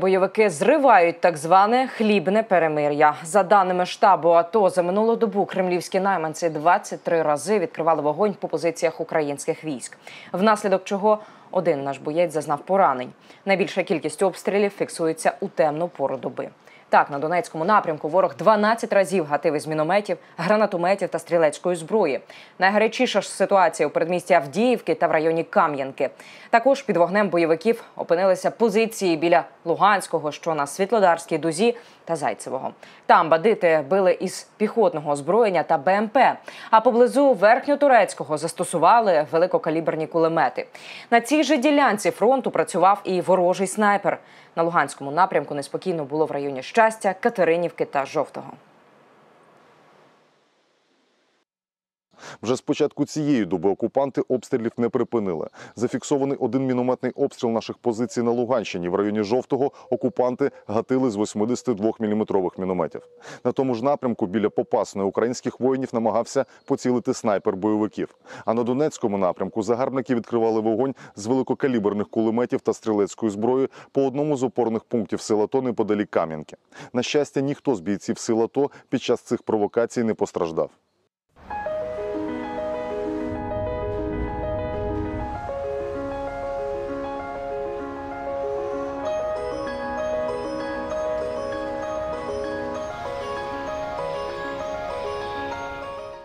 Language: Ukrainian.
Бойовики зривають так зване хлібне перемир'я. За даними штабу АТО, за минулу добу кремлівські найманці 23 рази відкривали вогонь по позиціях українських військ, внаслідок чого один наш боєць зазнав поранень. Найбільша кількість обстрілів фіксується у темну пору доби. Так, на Донецькому напрямку ворог 12 разів гатив із мінометів, гранатометів та стрілецької зброї. Найгарячіша ж ситуація у передмісті Авдіївки та в районі Кам'янки. Також під вогнем бойовиків опинилися позиції біля Луганського, що на Світлодарській дузі та Зайцевого. Там бандити били із піхотного озброєння та БМП. А поблизу верхньотурецького застосували великокаліберні кулемети. На цій же ділянці фронту працював і ворожий снайпер. На Луганському напрямку неспокійно було в районі щастя, Катеринівки та Жовтого. Вже з початку цієї доби окупанти обстрілів не припинили. Зафіксований один мінометний обстріл наших позицій на Луганщині. В районі жовтого окупанти гатили з 82-мм мінометів. На тому ж напрямку біля Попасної українських воїнів намагався поцілити снайпер бойовиків. А на Донецькому напрямку загарбники відкривали вогонь з великокаліберних кулеметів та стрілецької зброї по одному з опорних пунктів сил АТО неподалік Кам'янки. На щастя, ніхто з бійців сил АТО під час цих провокацій не постраждав.